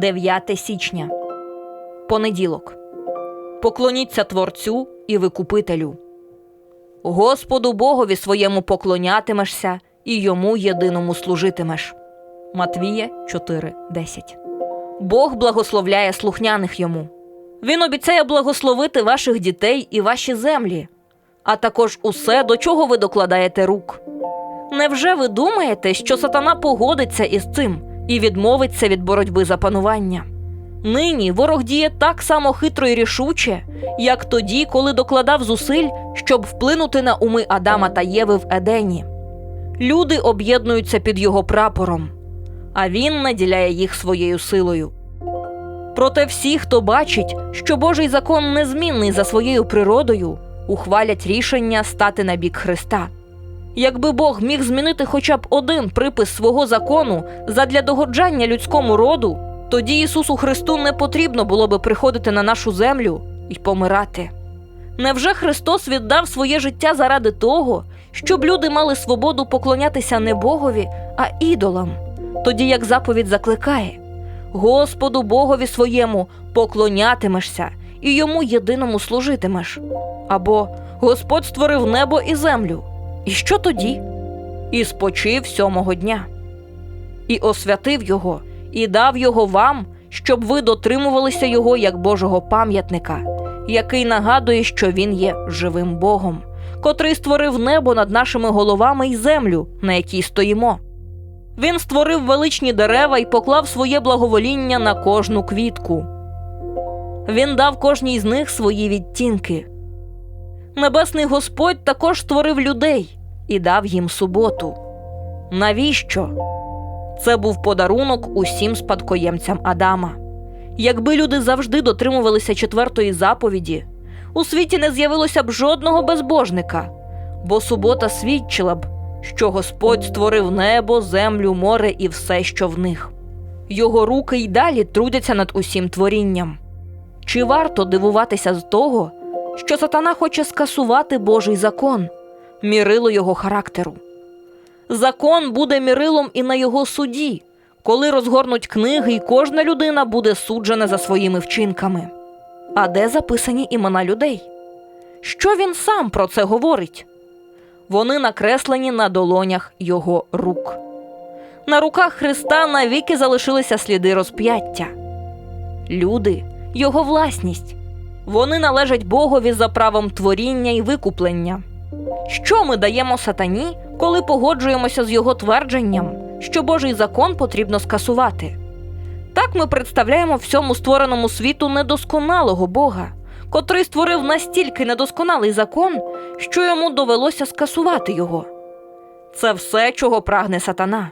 9 січня. Понеділок. Поклоніться Творцю і Викупителю. Господу Богові своєму поклонятимешся і йому єдиному служитимеш. Матвія 4:10. Бог благословляє слухняних йому. Він обіцяє благословити ваших дітей і ваші землі, а також усе, до чого ви докладаєте рук. Невже ви думаєте, що сатана погодиться із цим і відмовиться від боротьби за панування? Нині ворог діє так само хитро і рішуче, як тоді, коли докладав зусиль, щоб вплинути на уми Адама та Єви в Едені. Люди об'єднуються під його прапором, а він наділяє їх своєю силою. Проте всі, хто бачить, що Божий закон незмінний за своєю природою, ухвалять рішення стати на бік Христа. Якби Бог міг змінити хоча б один припис свого закону задля догоджання людському роду, тоді Ісусу Христу не потрібно було би приходити на нашу землю і помирати. Невже Христос віддав своє життя заради того, щоб люди мали свободу поклонятися не Богові, а ідолам, тоді як заповідь закликає Господу Богові своєму поклонятимешся і йому єдиному служитимеш. Або Господь створив небо і землю. І що тоді? І спочив сьомого дня, і освятив його, і дав його вам, щоб ви дотримувалися його як Божого пам'ятника, який нагадує, що він є живим Богом, котрий створив небо над нашими головами і землю, на якій стоїмо. Він створив величні дерева і поклав своє благовоління на кожну квітку. Він дав кожній з них свої відтінки. Небесний Господь також створив людей і дав їм суботу. Навіщо? Це був подарунок усім спадкоємцям Адама. Якби люди завжди дотримувалися четвертої заповіді, у світі не з'явилося б жодного безбожника, бо субота свідчила б, що Господь створив небо, землю, море і все, що в них. Його руки й далі трудяться над усім творінням. Чи варто дивуватися з того, що сатана хоче скасувати Божий закон, мірило його характеру? Закон буде мірилом і на його суді, коли розгорнуть книги, і кожна людина буде суджена за своїми вчинками. А де записані імена людей? Що він сам про це говорить? Вони накреслені на долонях його рук. На руках Христа навіки залишилися сліди розп'яття. Люди його власність. Вони належать Богові за правом творіння і викуплення. Що ми даємо сатані, коли погоджуємося з його твердженням, що Божий закон потрібно скасувати? Так ми представляємо всьому створеному світу недосконалого Бога, котрий створив настільки недосконалий закон, що йому довелося скасувати його. Це все, чого прагне сатана.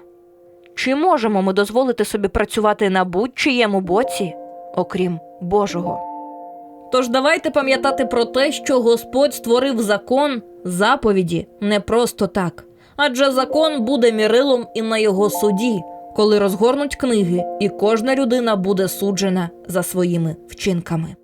Чи можемо ми дозволити собі працювати на будь-чиєму боці, окрім Божого? Тож давайте пам'ятати про те, що Господь створив закон, заповіді не просто так, адже закон буде мірилом і на його суді, коли розгорнуть книги, і кожна людина буде суджена за своїми вчинками.